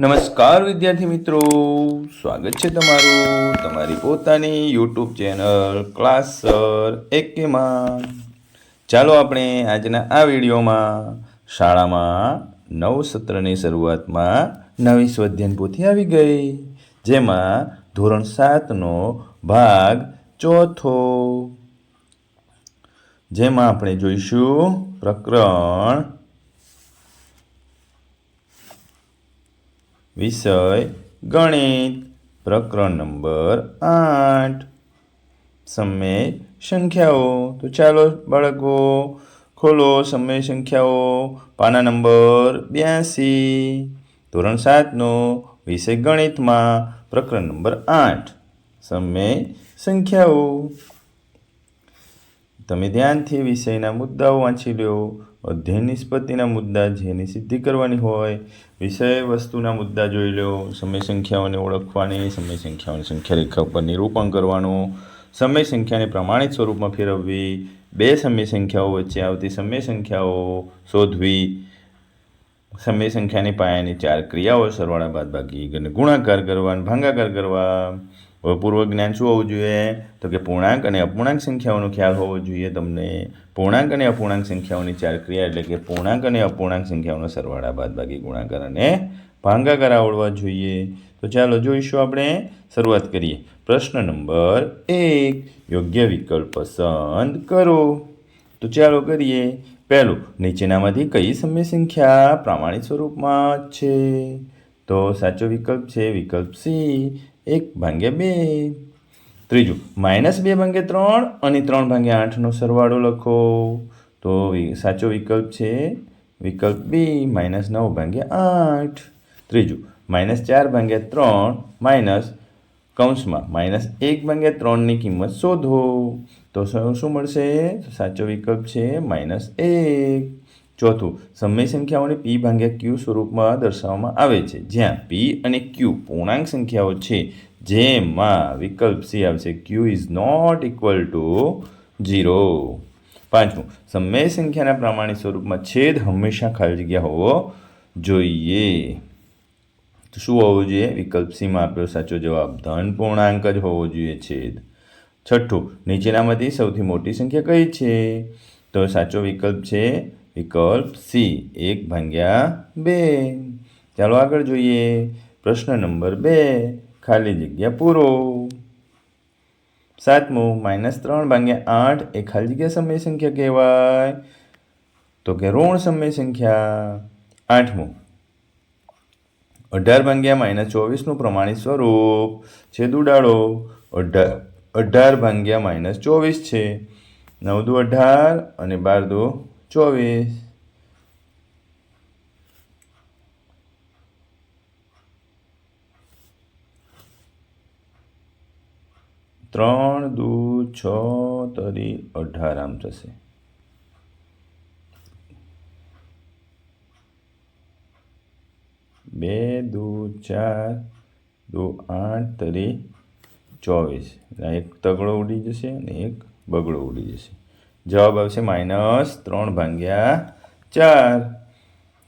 નમસ્કાર વિદ્યાર્થી મિત્રો. સ્વાગત છે તમારું તમારી પોતાની યુટ્યુબ ચેનલ ક્લાસ સર એકેમાં ચાલો આપણે આજના આ વિડીયોમાં શાળામાં નવ સત્રની શરૂઆતમાં નવી સ્વાધ્યાયન પોથી આવી ગઈ, જેમાં ધોરણ સાતનો ભાગ ચોથો. જેમાં આપણે જોઈશું પ્રકરણ વિષય ગણિત, પ્રકરણ નંબર આઠ. સમય સંખ્યાઓ. તો ચાલો બાળકો, ખોલો સમય સંખ્યાઓ. પાના નંબર બ્યાસી. ધોરણ સાતનો વિષય ગણિતમાં, પ્રકરણ નંબર આઠ. સમય સંખ્યાઓ. તમે ધ્યાનથી વિષયના મુદ્દાઓ વાંચી લો અધ્યયન નિષ્પત્તિના મુદ્દા જેની સિદ્ધિ કરવાની હોય વિષય વસ્તુના મુદ્દા જોઈ લો, સમય સંખ્યાઓને ઓળખવાની, સમય સંખ્યાઓની સંખ્યા રેખા ઉપર નિરૂપણ કરવાનું, સમય સંખ્યાને પ્રમાણિત સ્વરૂપમાં ફેરવવી, બે સમય સંખ્યાઓ વચ્ચે આવતી સમય સંખ્યાઓ શોધવી, સમય સંખ્યાની પાયાની ચાર ક્રિયાઓ સરવાળા બાદબાકી અને ગુણાકાર કરવા ભાગાકાર કરવા પૂર્વ જ્ઞાન શું હોવું જોઈએ? તો કે પૂર્ણાંક અને અપૂર્ણાંક સંખ્યાઓનો ખ્યાલ હોવો જોઈએ તમને. પૂર્ણાંક અને અપૂર્ણાંક સંખ્યાઓની ચાર ક્રિયા એટલે કે પૂર્ણાંક અને અપૂર્ણાંક સંખ્યાઓનો સરવાળા બાદબાકી ગુણાકાર અને ભાંગાકાર આવડવા જોઈએ. તો ચાલો જોઈશું આપણે. શરૂઆત કરીએ. પ્રશ્ન નંબર એક. યોગ્ય વિકલ્પ પસંદ કરો. તો ચાલો કરીએ. પહેલું, નીચેનામાંથી કઈ સમય સંખ્યા પ્રામાણિક સ્વરૂપમાં છે? તો સાચો વિકલ્પ છે વિકલ્પ સી. એક ભાગ્યા બે. ત્રીજું, માઇનસ બે ભાગ્યા ત્રણ અને ત્રણ ભાગ્યા આઠનો સરવાળો લખો. તો સાચો વિકલ્પ છે, વિકલ્પ બી, માઇનસ નવ ભાગ્યા આઠ. ત્રીજું, માઇનસ ચાર ભાગ્યા ત્રણ, માઇનસ કૌંસમાં માઇનસ એક ભાગ્યા ત્રણની કિંમત શોધો. તો શું મળશે? સાચો વિકલ્પ છે, માઇનસ એક. ચોથું, સમય સંખ્યાઓને પી ભાંગ્યા ક્યુ સ્વરૂપમાં દર્શાવવામાં આવે છે. જ્યાં પી અને ક્યુ પૂર્ણાંક સંખ્યાઓ છે, જેમાં વિકલ્પ સી આવશે. Q is not equal to zero પાંચમું, સમય સંખ્યાના પ્રમાણિત સ્વરૂપમાં છેદ હંમેશા ખાલી જગ્યા હોવો જોઈએ. તો શું હોવું જોઈએ? વિકલ્પ સીમાં આપ્યો સાચો જવાબ. ધન પૂર્ણાંક જ હોવો જોઈએ, છેદ. છઠ્ઠું, નીચેનામાંથી સૌથી મોટી સંખ્યા કઈ છે? તો સાચો વિકલ્પ છે વિકલ્પ સી, એક ભાગ્યા બે. ચાલો આગળ જોઈએ. પ્રશ્ન નંબર બે, ખાલી જગ્યા પૂરો. સાતમું, માઇનસ ત્રણ ભાગ્યા આઠ એ ખાલી જગ્યા સમય સંખ્યા કહેવાય. તો કે ઋણ સમય સંખ્યા આઠમું. અઢાર ભાગ્યા માઇનસ ચોવીસનું પ્રમાણિત સ્વરૂપ છેદ ઉડાડો અઢાર અઢાર ભાગ્યા માઇનસ ચોવીસ છે. નવ દુ અઢાર અને બાર દુ ચોવીસ. ત્રણ, દુ, છ, તરી, અઢાર આમ થશે બે, દુ, ચાર, દુ, આઠ, તરી, ચોવીસ. એક તગડો ઉડી જશે અને એક બગડો ઉડી જશે. જવાબ આવશે માઇનસ ત્રણ ભાગ્યા ચાર.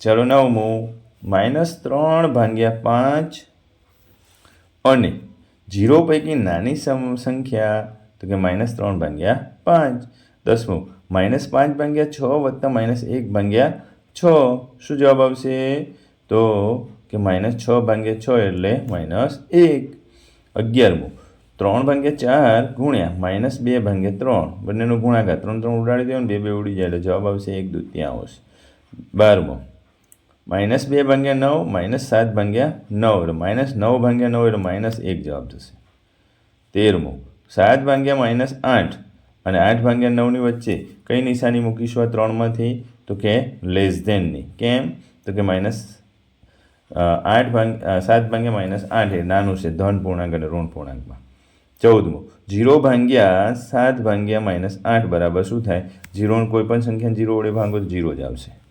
ચાલો નવમું માઇનસ ત્રણ ભાગ્યા પાંચ. અને જીરો પૈકી નાની સંખ્યા, તો કે માઇનસ ત્રણ ભાગ્યા પાંચ. દસમું માઇનસ પાંચ ભાગ્યા છ વત્તા માઇનસ એક ભાગ્યા છ. શું જવાબ આવશે? તો કે માઇનસ છ ભાગ્યા છ એટલે માઇનસ એક. અગિયારમું ત્રણ ભાગ્યા ચાર ગુણ્યા માઇનસ બે ભાગ્યા ત્રણ. બંનેનો ગુણાકાર ત્રણ ત્રણ ઉડાડી દેવાનું બે બે ઉડી જાય એટલે જવાબ આવશે એક દૂત્યાંશ બારમો. માઇનસ બે ભાગ્યા નવ, માઇનસ સાત ભાગ્યા નવ એટલે માઇનસ નવ ભાગ્યા નવ એટલે માઇનસ એક જવાબ થશે. તેરમું. સાત ભાગ્યા માઇનસ આઠ અને આઠ ભાગ્યા નવની વચ્ચે કઈ નિશાની મૂકીશું આ ત્રણમાંથી? તો કે લેસ ધેનની કેમ? તો કે માઇનસ આઠ ભાગ સાત ભાગ્યા માઇનસ આઠ એ નાનું છે ધન પૂર્ણાંક અને ઋણ પૂર્ણાંકમાં. ચૌદમું. જીરો ભાગ્યા સાત ભાગ્યા માઇનસ આઠ બરાબર શું થાય? જીરોને કોઈ પણ સંખ્યા જીરો વડે ભાંગો તો જીરો જ આવશે.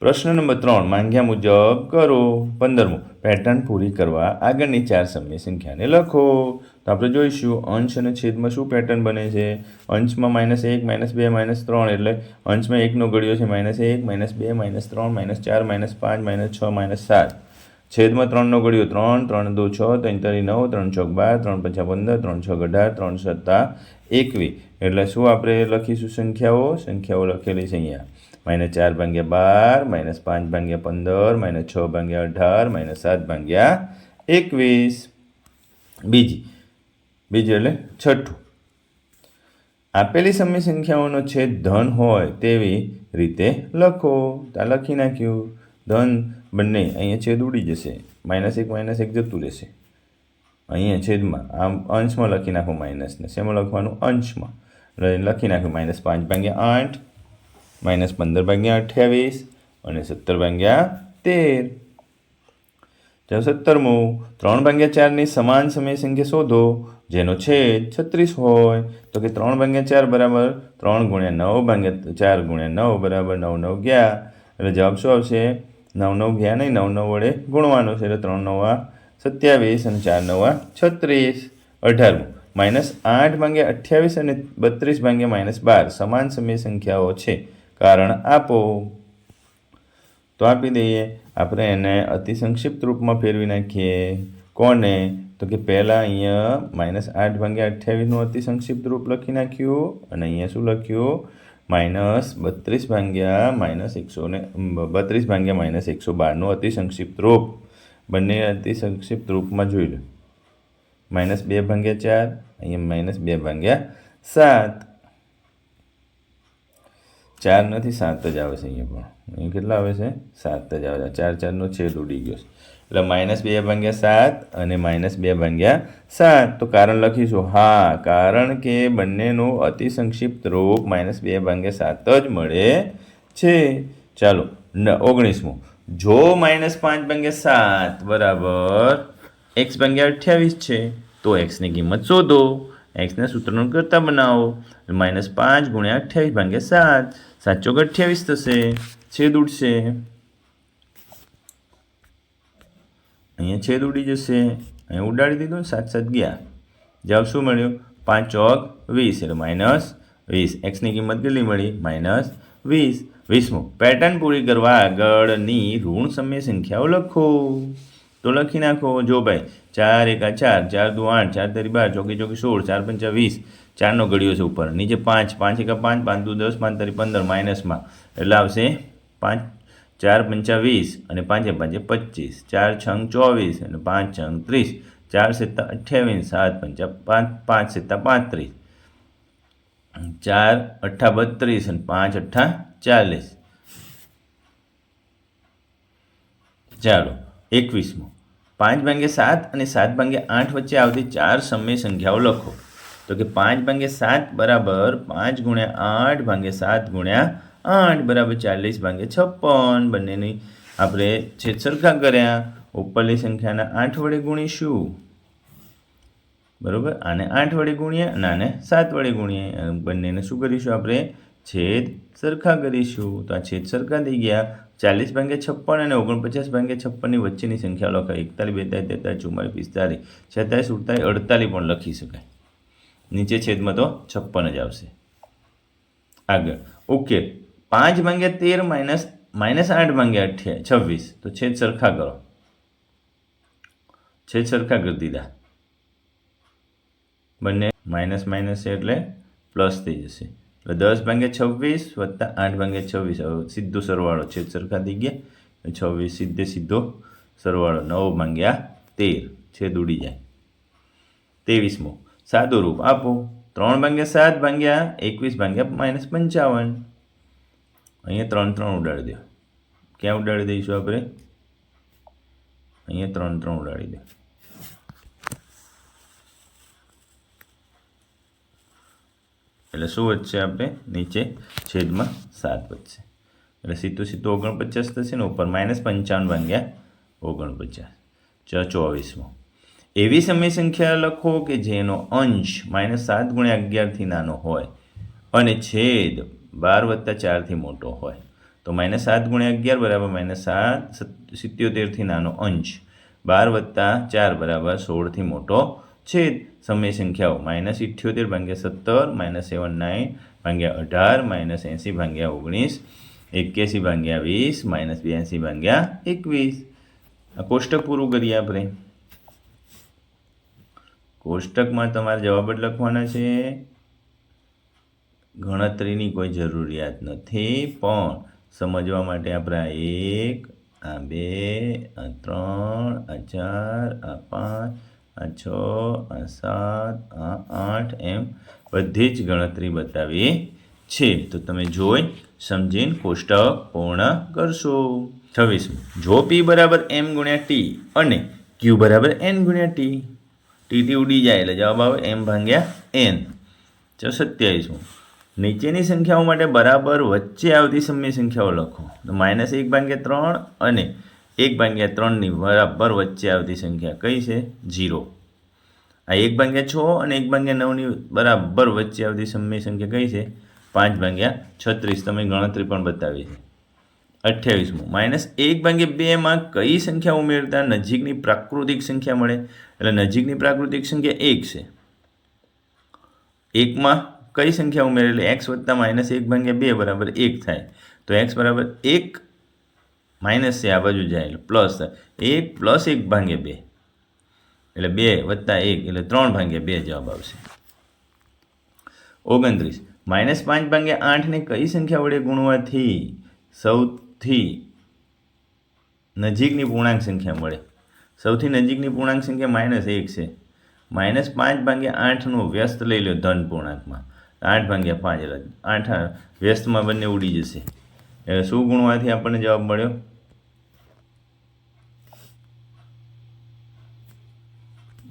પ્રશ્ન નંબર ત્રણ, માંગ્યા મુજબ કરો. પંદરમું પેટર્ન પૂરી કરવા આગળની ચાર સમય સંખ્યાને લખો. તો આપણે જોઈશું, અંશ અને છેદમાં શું પેટર્ન બને છે? અંશમાં માઇનસ એક, માઇનસ બે, માઇનસ ત્રણ એટલે અંશમાં એકનો ગળ્યો છે માઇનસ એક, માઇનસ બે, માઇનસ ત્રણ, માઇનસ ચાર, માઇનસ પાંચ, માઇનસ છ, માઇનસ સાત. છેદમાં ત્રણનો ગળ્યો ત્રણ ત્રણ દો છ, ત્રણ તરી નવ, ત્રણ છ બાર, ત્રણ પચાસ પંદર, ત્રણ છ અઢાર, ત્રણ સત્તા એકવીસ. એટલે શું આપણે લખીશું સંખ્યાઓ? સંખ્યાઓ લખેલી છે અહીંયા. માઇનસ ચાર ભાગ્યા બાર, માઇનસ પાંચ ભાગ્યા પંદર, માઇનસ છ ભાગ્યા અઢાર, માઇનસ સાત ભાગ્યા એકવીસ. બીજી બીજી એટલે છઠ્ઠું. આપેલી સમય સંખ્યાઓનો છેદ ધન હોય તેવી રીતે લખો. તો લખી નાખ્યું. ધન બંને અહીંયા છેદ ઉડી જશે. માઇનસ એક માઇનસ એક જતું રહેશે. અહીંયા છેદમાં, આમ અંશમાં લખી નાખો માઇનસને શેમાં લખવાનું? અંશમાં. લખી નાખ્યું માઇનસ પાંચ ભાગ્યા આઠ, માઇનસ પંદર ભાગ્યા અઠ્યાવીસ અને સત્તર ભાગ્યા તેર. ચાલો સત્તરમું ત્રણ ભાગ્યા ચારની સમાન સમય સંખ્યા શોધો, જેનો છેદ છત્રીસ હોય. તો કે ત્રણ ભાગ્યા ચાર બરાબર ત્રણ ગુણ્યા નવ ભાગ્યા ચાર ગુણ્યા નવ બરાબર નવ નવ ગયા. એટલે જવાબ શું આવશે? નવ નવ ગયા નહીં નવ નવ વડે ગુણવાનું છે. એટલે ત્રણ નવા, સત્યાવીસ અને ચાર નવા, છત્રીસ. અઢારમું. માઇનસ આઠ ભાગ્યા અઠ્યાવીસ અને બત્રીસ ભાગ્યા માઇનસ બાર. સમાન સમય સંખ્યાઓ છે. કારણ આપો. તો આપી દઈએ. આપણે એને અતિ સંક્ષિપ્ત રૂપમાં ફેરવી નાખીએ. કોને? તો કે પહેલાં અહીંયા માઇનસ આઠ ભાગ્યા અઠ્યાવીસનું અતિ સંક્ષિપ્ત રૂપ લખી નાખ્યું. અને અહીંયા શું લખ્યું? માઇનસ બત્રીસ ભાગ્યા માઇનસ એકસો ને બત્રીસ ભાગ્યા માઇનસ એકસો બારનું અતિ સંક્ષિપ્ત રૂપ. બંને અતિ સંક્ષિપ્ત રૂપમાં જોઈ લો. માઇનસ બે ભાગ્યા ચાર, અહીંયા માઇનસ બે ભાગ્યા સાત. ચાર નથી, સાત જ આવે છે અહીંયા પણ. અહીં કેટલા આવે છે? સાત જ આવે છે. ચાર ચારનો છેદ ઉડી ગયો છે. એટલે માઇનસ બે ભાગ્યા સાત અને માઇનસ બે ભાગ્યા સાત. તો કારણ લખીશું, હા, કારણ કે બંનેનું અતિ સંક્ષિપ્ત રૂપ માઇનસ બે ભાગ્યા સાત જ મળે છે. ચાલો ઓગણીસમું. જો માઇનસ પાંચ ભાગ્યા સાત બરાબર એક્સ ભાગ્યા અઠ્યાવીસ છે, તો એક્સની કિંમત શોધો. એક્સના સૂત્રનું કરતા બનાવો. માઇનસ પાંચ ગુણ્યા અઠ્યાવીસ ભાગ્યા સાત ચોક અઠ્યાવીસ થશે. છેદ ઉડશે. અહીંયા છેદ ઉડી જશે. અહીંયા ઉડાડી દીધું સાત સાત ગયા. જવાબ શું મળ્યું? પાંચ ચોક વીસ એટલે માઇનસ વીસ. એક્સની કિંમત કેટલી મળી? માઇનસ વીસ. વીસમું. પેટર્ન પૂરી કરવા આગળની ઋણ સમય સંખ્યાઓ લખો. તો લખી નાખો. જો ભાઈ, ચાર એકા ચાર ચાર દુ આઠ, ચાર તરી બાર, ચોકી ચોકી સોળ, ચાર પંચા વીસ. ચારનો ઘડીઓ છે ઉપર. નીચે પાંચ પાંચ એકા પાંચ પાંચ દુ દસ, પાંચ તરી પંદર, માઇનસમાં. એટલે આવશે પાંચ ચાર પંચા વીસ અને પાંચે પાંચે પચીસ. ચાર છંગ ચોવીસ અને પાંચ છંગ ત્રીસ. ચાર સિત્તા અઠ્યાવીસ, સાત પંચા પાંચ પાંચ સિત્તા પાંત્રીસ. ચાર અઠ્ઠા બત્રીસ અને પાંચ અઠ્ઠા ચાલીસ. ચાલો, એકવીસમો. પાંચ ભાગ્યા સાત અને સાત ભાંગે આઠ વચ્ચે આવતી ચાર સમય સંખ્યાઓ લખો. તો કે પાંચ ભાગ્યા સાત બરાબર પાંચ ગુણ્યા આઠ ભાંગે સાત ગુણ્યા આઠ બરાબર ચાલીસ ભાગ્યા છપ્પન. બંનેની આપણે છેદ સરખા કર્યા. ઉપરની સંખ્યાના આઠ વડે ગુણીશું. બરાબર? આને આઠ વડે ગુણીએ અને આને સાત વડે ગુણીએ. બંનેને શું કરીશું આપણે? છેદ સરખા કરીશું. તો આ છેદ સરખા થઈ ગયા. ચાલીસ ભાગ્યા છપ્પન અને ઓગણપચાસ ભાગ્યા છપ્પનની વચ્ચેની સંખ્યા લખાય. એકતાલીસ, બેતાલીસ, તેતાલીસ ચુમ્માલીસ પિસ્તાલીસ છેતાલીસ, સુડતાલીસ, અડતાલીસ પણ લખી શકાય. નીચે છેદમાં તો છપ્પન જ આવશે. આગળ. ઓકે. પાંચ ભાગ્યા તેર માઇનસ માઇનસ આઠ ભાગ્યા અઠ્યા છવ્વીસ. તો છેદ સરખા કરો. છેદ સરખા કરી દીધા. બંને માઇનસ માઇનસ એટલે પ્લસ થઈ જશે. એટલે દસ ભાગ્યા છવ્વીસ વત્તા આઠ ભાગ્યા છવ્વીસ. સીધો સરવાળો છેદ સરખા થઈ ગયા. છવ્વીસ સીધે સીધો સરવાળો. નવ ભાગ્યા તેર. છેદ ઉડી જાય. ત્રેવીસમો. સાદું રૂપ આપો. ત્રણ ભાગ્યા સાત ભાગ્યા એકવીસ ભાગ્યા માઇનસ પંચાવન. અહીંયા ત્રણ ત્રણ ઉડાડી દો. ક્યાં ઉડાડી દઈશું આપણે? અહીંયા ત્રણ ત્રણ ઉડાડી દો. એટલે શું વધશે આપણે? નીચે છેદમાં સાત વધશે. એટલે સીધું સીધું ઓગણપચાસ થશે ને ઉપર માઇનસ પંચાવન ભાગ્યા ઓગણપચાસ. ચ ચોવીસમાં. એવી સમય સંખ્યા લખો કે જેનો અંશ માઇનસ સાત ગુણ્યા અગિયારથી નાનો હોય અને છેદ બાર વત્તા ચારથી મોટો હોય. તો માઇનસ સાત ગુણ્યા અગિયાર બરાબર માઇનસ સાત સિત્યોતેરથી નાનો અંશ. બાર વત્તા ચાર બરાબર સોળથી મોટો છેદ. સમય સંખ્યાઓ માઇનસ ઇઠ્યોતેર ભાગ્યા સત્તર, માઇનસ સેવન નાઇન ભાગ્યા અઢાર, માઇનસ એંસી ભાગ્યા ઓગણીસ, એક્યાસી ભાગ્યા વીસ, માઇનસ બ્યાસી ભાગ્યા એકવીસ. આ કોષ્ટક પૂરું કરીએ આપણે. કોષ્ટકમાં તમારે જવાબ જ લખવાના છે. ગણતરીની કોઈ જરૂરિયાત નથી, પણ સમજવા માટે આપણે આ એક, આ બે, આ ત્રણ, આ ચાર, આ પાંચ, આ છ, આ સાત, આ આઠ એમ બધી જ ગણતરી બતાવી છે. તો તમે જોઈ, સમજીને કોષ્ટક પૂર્ણ કરશો. છવ્વીસમું. જો પી બરાબર એમ ગુણ્યા ટી અને ક્યુ બરાબર એન ગુણ્યા ટી ટી ટી ઉડી જાય એટલે જવાબ આવે એમ ભાંગ્યા એન ચલો સત્યાવીસમું. નીચેની સંખ્યાઓ માટે બરાબર વચ્ચે આવતી સમય સંખ્યાઓ લખો. તો માઇનસ એક ભાગ્યા ત્રણ અને એક ભાગ્યા ત્રણની બરાબર વચ્ચે આવતી સંખ્યા કઈ છે? જીરો આ એક ભાગ્યા છ અને એક ભાગ્યા નવની બરાબર વચ્ચે આવતી સમય સંખ્યા કઈ છે? પાંચ ભાગ્યા છત્રીસ. તમે ગણતરી પણ બતાવી છે. અઠ્યાવીસમું. માઇનસ એક ભાગ્યા બેમાં કઈ સંખ્યા ઉમેરતા? નજીકની પ્રાકૃતિક સંખ્યા મળે. એટલે નજીકની પ્રાકૃતિક સંખ્યા એક છે. એકમાં કઈ સંખ્યા ઉમેરેલી? એક્સ વત્તા માઇનસ એક ભાગ્યા બે બરાબર એક થાય. તો એક્સ બરાબર એક માઇનસ છે આ બાજુ જાય. એટલે પ્લસ થાય. એક પ્લસ એક ભાગ્યા બે. એટલે બે વત્તા એક, એટલે ત્રણ ભાગ્યા બે જવાબ આવશે. ઓગણત્રીસ. માઇનસ પાંચ ભાગ્યા આઠને કઈ સંખ્યા વડે ગુણવાથી? સૌથી નજીકની પૂર્ણાંક સંખ્યા મળે. સૌથી નજીકની પૂર્ણાંક સંખ્યા માઇનસ એક છે. માઇનસ પાંચ ભાગ્યા આઠનો વ્યસ્ત લઈ લો ધન પૂર્ણાંકમાં. આઠ ભાગ્યા પાંચ એટલે આઠ વ્યસ્તમાં બંને ઉડી જશે. એટલે શું ગુણવાથી આપણને જવાબ મળ્યો?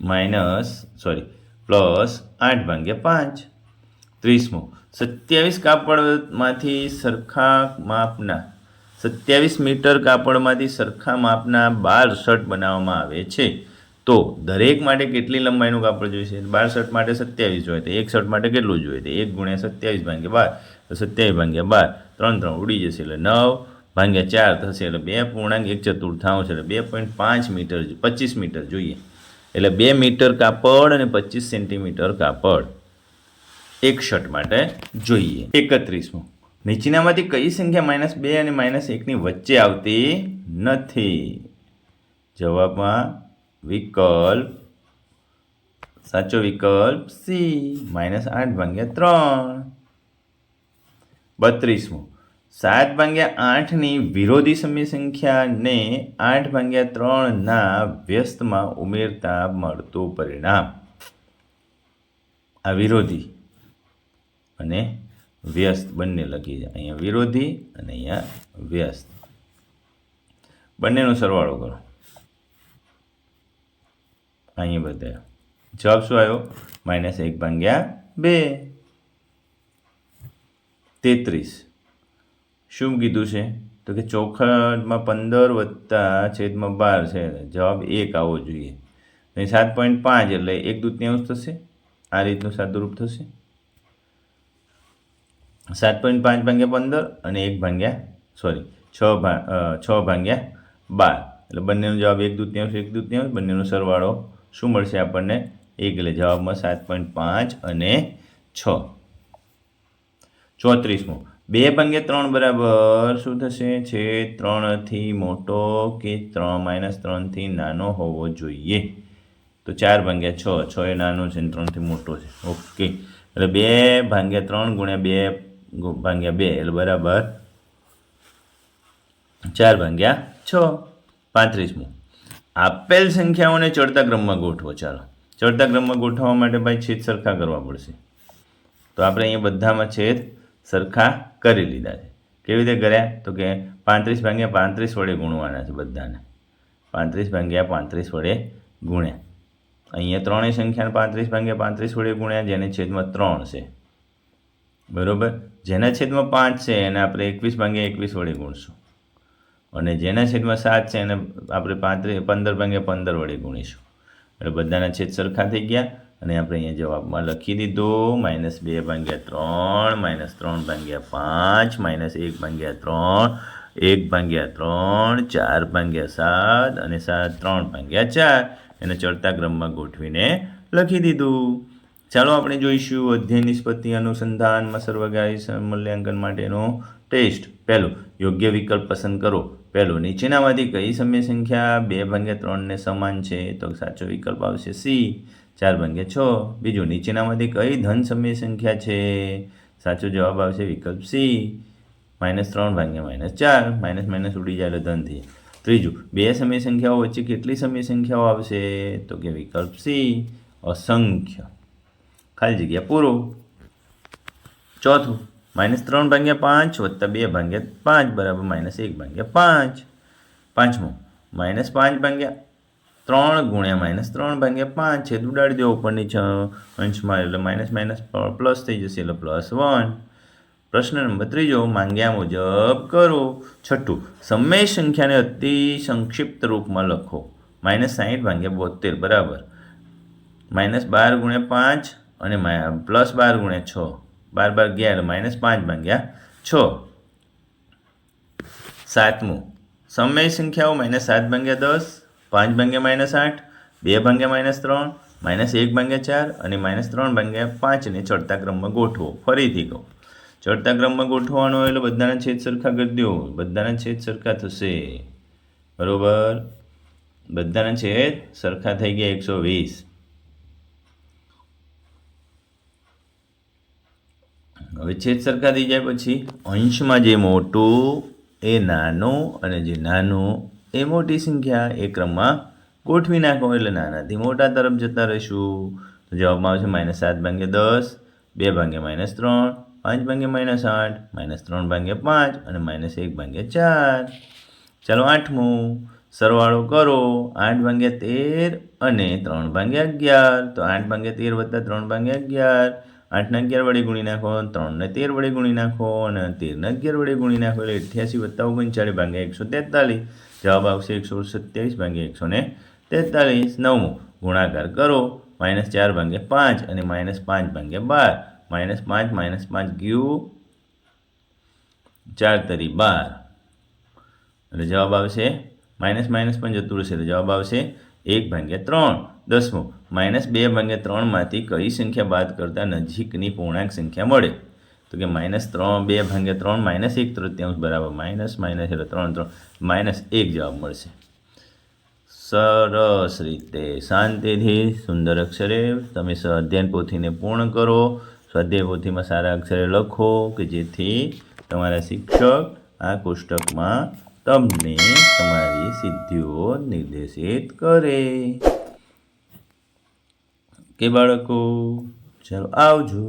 માઇનસ, સોરી, પ્લસ આઠ ભાગ્યા પાંચ. ત્રીસમો, સત્યાવીસ કાપડમાંથી સરખા માપના, સત્યાવીસ મીટર કાપડમાંથી સરખા માપના બાર શર્ટ બનાવવામાં આવે છે. તો દરેક માટે કેટલી લંબાઈનું કાપડ જોઈશે બાર શર્ટ માટે સત્યાવીસ જોઈએ. તો એક શર્ટ માટે કેટલું જોઈએ? તો એક ગુણ્યા સત્યાવીસ ભાગ્યા બાર, તો સત્યાવીસ ભાગ્યા બાર, ત્રણ ત્રણ ઉડી જશે એટલે નવ ભાગ્યા ચાર થશે એટલે બે પૂર્ણાંક એક ચતુર્થાંશ એટલે બે પોઈન્ટ પાંચ મીટર, પચીસ મીટર જોઈએ. એટલે બે મીટર કાપડ અને પચીસ સેન્ટીમીટર કાપડ એક શર્ટ માટે જોઈએ. એકત્રીસમું. નીચેનામાંથી કઈ સંખ્યા માઇનસ બે અને માઇનસ એકની વચ્ચે આવતી નથી? જવાબમાં વિકલ્પ, સાચો વિકલ્પ સી માઇનસ આઠ ભાગ્યા ત્રણ. બત્રીસમું. સાત ભાગ્યા આઠની વિરોધી સમય સંખ્યાને આઠ ભાગ્યા ત્રણના વ્યસ્તમાં ઉમેરતા મળતું પરિણામ. આ વિરોધી અને વ્યસ્ત બંને લખી છે. અહીંયા વિરોધી અને અહીંયા વ્યસ્ત. બંનેનો સરવાળો કરો. અહીંયા બધે. જવાબ શું આવ્યો? માઇનસ એક ભાગ્યા બે. તેત્રીસ. શું કીધું છે? તો કે ચોખટમાં પંદર વત્તા છેદમાં બાર છે. જવાબ એક આવવો જોઈએ. અહીં સાત પોઈન્ટ પાંચ એટલે એક દૂતયાંશ થશે. આ રીતનું સાદુરૂપ થશે. સાત પોઈન્ટ પાંચ ભાગ્યા પંદર અને એક ભાગ્યા, સોરી, છ ભા છ ભાગ્યા બાર. એટલે બંનેનો જવાબ એક દૂતયાંશ એક દૂતયાંશ બંનેનો સરવાળો શું મળશે આપણને? એક એટલે જવાબમાં સાત પોઈન્ટ પાંચ અને છ. ચોત્રીસમો. બે ભાગ્યા ત્રણ બરાબર શું થશે? છે ત્રણથી મોટો કે ત્રણ માઇનસ ત્રણથી નાનો હોવો જોઈએ? તો ચાર ભાગ્યા છ. છ એ નાનો છે ને ત્રણથી મોટો છે. ઓકે. એટલે બે ભાગ્યા ત્રણ ગુણ્યા બે ભાગ્યા બે એટલે બરાબર ચાર ભાગ્યા છ. પાંત્રીસમું. આપેલ સંખ્યાઓને ચડતા ક્રમમાં ગોઠવો, ચાલો. ચડતા ક્રમમાં ગોઠવવા માટે ભાઈ છેદ સરખા કરવા પડશે. તો આપણે અહીંયા બધામાં છેદ સરખા કરી લીધા છે. કેવી રીતે કર્યા? તો કે પાંત્રીસ ભાગ્યા પાંત્રીસ વડે ગુણવાના છે બધાને. પાંત્રીસ ભાગ્યા પાંત્રીસ વડે ગુણ્યા. અહીંયા ત્રણેય સંખ્યાને પાંત્રીસ ભાગ્યા પાંત્રીસ વડે ગુણ્યા, જેને છેદમાં ત્રણ છે. બરોબર? જેના છેદમાં પાંચ છે, એને આપણે એકવીસ ભાગ્યા એકવીસ વડે ગુણશું. અને જેના છેદમાં સાત છે એને આપણે પાંત્રીસ પંદર ભાગ્યા પંદર વડે ગુણીશું. એટલે બધાના છેદ સરખા થઈ ગયા અને આપણે અહીંયા જવાબમાં લખી દીધો. માઇનસ બે ભાગ્યા ત્રણ, માઇનસ ત્રણ ભાગ્યા પાંચ, માઇનસ એક ભાગ્યા ત્રણ, એક ભાગ્યા ત્રણ, ચાર ભાગ્યા સાત અને સાત, ત્રણ ભાગ્યા ચાર. એને ચડતા ક્રમમાં ગોઠવીને લખી દીધું. ચાલો આપણે જોઈશું અધ્યયન નિષ્પત્તિ અનુસંધાનમાં સર્વગાય મૂલ્યાંકન માટેનો ટેસ્ટ. પહેલું, યોગ્ય વિકલ્પ પસંદ કરો. પહેલું, નીચેનામાંથી કઈ સમય સંખ્યા? બે ભાગ્યા ત્રણને સમાન છે, તો સાચો વિકલ્પ આવશે સી. ચાર ભાગ્યા છ. બીજું, નીચેનામાંથી કઈ ધન સમય સંખ્યા છે? સાચો જવાબ આવશે વિકલ્પ સી. માઇનસ ત્રણ ભાગ્યા માઇનસ ચાર. માઇનસ માઇનસ ઉડી જાય એટલે ધન ત્રીજું, બે સમય સંખ્યાઓ વચ્ચે કેટલી સમય સંખ્યાઓ આવશે? તો કે વિકલ્પ સી, અસંખ્ય. ખાલી જગ્યા પૂરો. ચોથું માઇનસ ત્રણ ભાગ્યા પાંચ વત્તા બે ભાગ્યા પાંચ, બરાબર માઇનસ એક ભાગ્યા પાંચ. પાંચમું, માઇનસ પાંચ ભાગ્યા ત્રણ ગુણ્યા માઇનસ ત્રણ ભાગ્યા પાંચ. છે ઉડાડી દો ઉપરની છ અંશમાં, એટલે માઇનસ માઇનસ પ્લસ થઈ જશે, એટલે પ્લસ વન. પ્રશ્ન નંબર ત્રીજો, માંગ્યા મુજબ કરો. છઠ્ઠું, સમય સંખ્યાને અતિ સંક્ષિપ્ત રૂપમાં લખો. માઇનસ સાહીઠ ભાગ્યા બોતેર બરાબર. માઇનસ બાર ગુણ્યા પાંચ અને પ્લસ બાર ગુણ્યા છ. બાર બાર અગિયાર માઇનસ પાંચ ભાગ્યા છ. સાતમું. સમય સંખ્યાઓ માઇનસ સાત ભાગ્યા દસ, પાંચ ભાગ્યા માઇનસ આઠ, બે ભાગ્યા માઇનસ ત્રણ માઇનસ એક ભાગ્યા ચાર અને માઇનસ ત્રણ ભાગ્યા પાંચને ચડતા ક્રમમાં ગોઠવો. ફરીથી કહો. ચડતા ક્રમમાં ગોઠવવાનો એટલે બધાના છેદ સરખા કરી દો. બધાના છેદ સરખા થશે. બરાબર? બધાના છેદ સરખા થઈ ગયા એકસો વીસ. હવે છેદ સરખા થઈ જાય પછી અંશમાં જે મોટું, એ નાનું અને જે નાનું, એ મોટી સંખ્યા, એ ક્રમમાં ગોઠવી નાખો. એટલે નાનાથી મોટા તરફ જતા રહીશું. તો જવાબમાં આવશે માઇનસ સાત ભાગ્યા દસ, બે ભાગ્યા માઇનસ ત્રણ, પાંચ ભાગ્યા માઇનસ આઠ, માઇનસ ત્રણ ભાગ્યા પાંચ અને માઇનસ એક ભાગ્યા ચાર. ચાલો આઠમું. સરવાળો કરો. આઠ ભાગ્યા તેર અને ત્રણ ભાગ્યા અગિયાર. તો આઠ ભાગ્યા તેર વત્તા ત્રણ ભાગ્યા અગિયાર. આઠને અગિયાર વડે ગુણી નાખો ત્રણને તેર વડે ગુણી નાખો અને તેરને અગિયાર વડે ગુણી નાખો એટલે અઠ્યાસી વત્તા ઓગણચાળીસ ભાગ્યા એકસો તેતાલીસ. જવાબ આવશે એકસો સત્યાવીસ ભાગ્યા એકસો ને તેતાલીસ. નવમું, ગુણાકાર કરો, માઇનસ ચાર ભાગ્યા પાંચ અને માઇનસ પાંચ ભાગ્યા બાર. માઇનસ પાંચ માઇનસ પાંચ ગયું. ચાર તરી બાર. એટલે જવાબ આવશે, માઇનસ માઇનસ પણ જતું રહેશે એટલે જવાબ આવશે એક ભાગ્યા ત્રણ. દસમું માઇનસ બે ભાગ્યા ત્રણમાંથી કઈ સંખ્યા બાદ કરતાં નજીકની પૂર્ણાંક સંખ્યા મળે? તો કે માઇનસ ત્રણ, બે ભાગ્યા ત્રણ, માઇનસ એક તૃતીયાંશ બરાબર. માઇનસ માઇનસ એટલે ત્રણ ત્રણ. માઇનસ એક જવાબ મળશે. સરસ રીતે. શાંતિથી સુંદર અક્ષરે તમે અધ્યયન પોથીને પૂર્ણ કરો. સ્વાધ્યાય પોથીમાં સારા અક્ષરે લખો કે જેથી તમારા શિક્ષક આ કોષ્ટકમાં તમને તમારી સિદ્ધિઓ નિર્દેશિત કરે. કે બાળકો ચાલો આવજો.